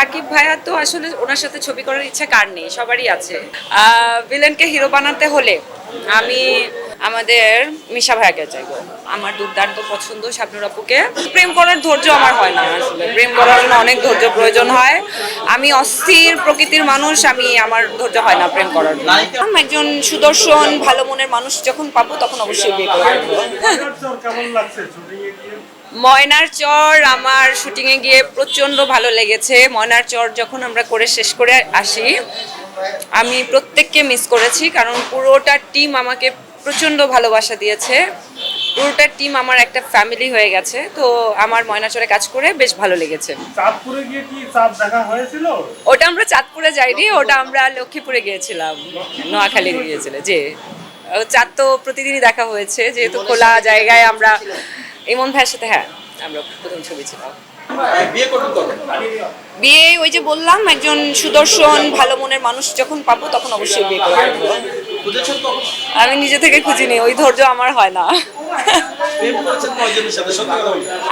সাকিব ভাইয়া তো আসলে ওনার সাথে ছবি করার ইচ্ছা কার নেই? সবারই আছে। ভিলেনকে হিরো বানাতে হলে আমি আমাদের মিশা ভাইয়াকে চাইব। আমার দুর্দান্ত পছন্দ শাবনুর আপুকে। প্রেম করার ধৈর্য আমার হয় না আসলে। প্রেম করার জন্য অনেক ধৈর্য প্রয়োজন হয়। আমি অস্থির প্রকৃতির মানুষ, আমি আমার ধৈর্য হয় না প্রেম করার জন্য। একজন সুদর্শন, ভালো মনের মানুষ, যখন পাবো তখন অবশ্যই বিয়ে করব ময়নার চর আমার শুটিংয়ে গিয়ে প্রচণ্ড ভালো লেগেছে। ময়নার চর যখন আমরা করে শেষ করে আসি, আমি প্রত্যেককে মিস করেছি, কারণ পুরোটা টিম আমাকে প্রচণ্ড ভালোবাসা দিয়েছে। পুরোটা টিম আমার একটা ফ্যামিলি হয়ে গেছে তো আমার ময়নাচরে কাজ করে বেশ ভালো লেগেছে। চাঁদপুরে গিয়ে কি চাঁদ দেখা হয়েছিল? ওটা আমরা চাঁদপুরে যাইনি ওটা আমরা লক্ষ্মীপুরে গিয়েছিলাম নোয়াখালী গিয়েছিল যে চাঁদ তো প্রতিদিনই দেখা হয়েছে যেহেতু খোলা জায়গায় আমরা ইমন ভাইয়ের সাথে হ্যাঁ আমরা প্রথম ছবি ছিলাম বিয়ে ওই যে বললাম একজন সুদর্শন ভালো মনের মানুষ যখন পাবো তখন অবশ্যই বিয়ে করব আমি নিজে থেকে খুঁজিনি ওই ধৈর্য আমার হয় না।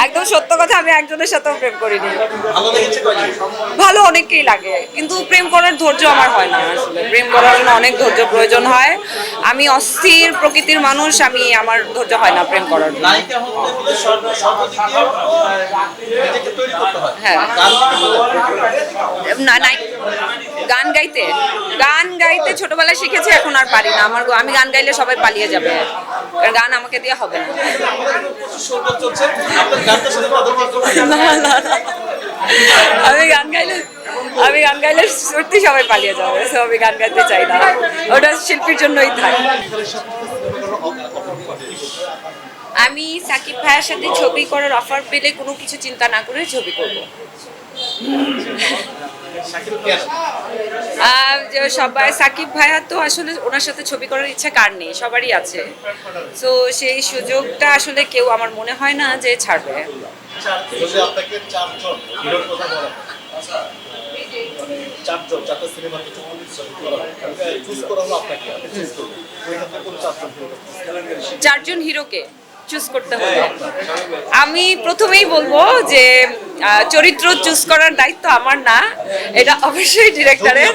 একদম সত্য কথা আমি একজনের সাথেও প্রেম করিনি। ভালো অনেককেই লাগে কিন্তু প্রেম করার ধৈর্য আমার হয় না আসলে। প্রেম করার জন্য অনেক ধৈর্য প্রয়োজন হয়। আমি অস্থির প্রকৃতির মানুষ আমি আমার ধৈর্য হয় না প্রেম করার জন্য। হয়? না নাই গান গাইতে? গান গাইতে ছোটবেলায় শিখেছি, এখন আর পারি না। আমার আমি গান গাইলে সবাই পালিয়ে যাবে। কারণ গান আমাকে দিয়ে হবে না। আমি গান গাইলে, আমি গান গাইলে সত্যি সবাই পালিয়ে যাবে। আমি গান গাইতে চাই না। ওটা শিল্পীর জন্যই থাকে আমি সাকিব ভাইয়ের সাথে ছবি করার অফার পেলে কোনো কিছু চিন্তা না করে ছবি করব। আর সবাই সাকিব ভাইয়া তো আসলে ওনার সাথে ছবি করার ইচ্ছা কার নেই? সবারই আছে। তো সেই সুযোগটা আসলে কেউ আমার মনে হয় না যে ছাড়বে। চারজন হয়, হিরোকে চুজ করতে হবে। আমি প্রথমেই বলব যে চরিত্র চুজ করার দায়িত্ব আমার না এটা অবশ্যই ডিরেক্টরের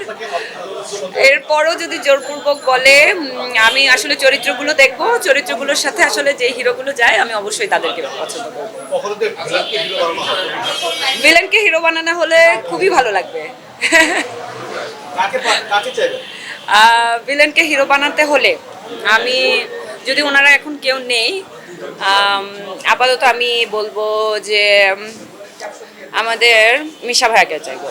এরপরও যদি জোরপূর্বক বলে আমি আসলে চরিত্রগুলো দেখব চরিত্রগুলোর সাথে আসলে যে হিরোগুলো যায় আমি অবশ্যই তাদেরকে পছন্দ করব। ভিলেনকে হিরো বানানো হলে খুবই ভালো লাগবে। ভিলেনকে হিরো বানাতে হলে আমি যদি ওনারা এখন কেউ নেই আপাতত আমি বলব যে আমাদের মিশা ভাইয়াকে চাইব?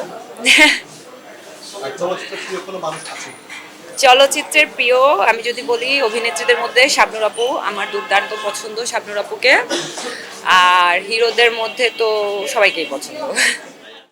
চলচ্চিত্রের প্রিয়, আমি যদি বলি অভিনেত্রীদের মধ্যে শাবনুর আপু, আমার দুর্দান্ত পছন্দ শাবনুর আপুকে। আর হিরোদের মধ্যে তো সবাইকেই পছন্দ।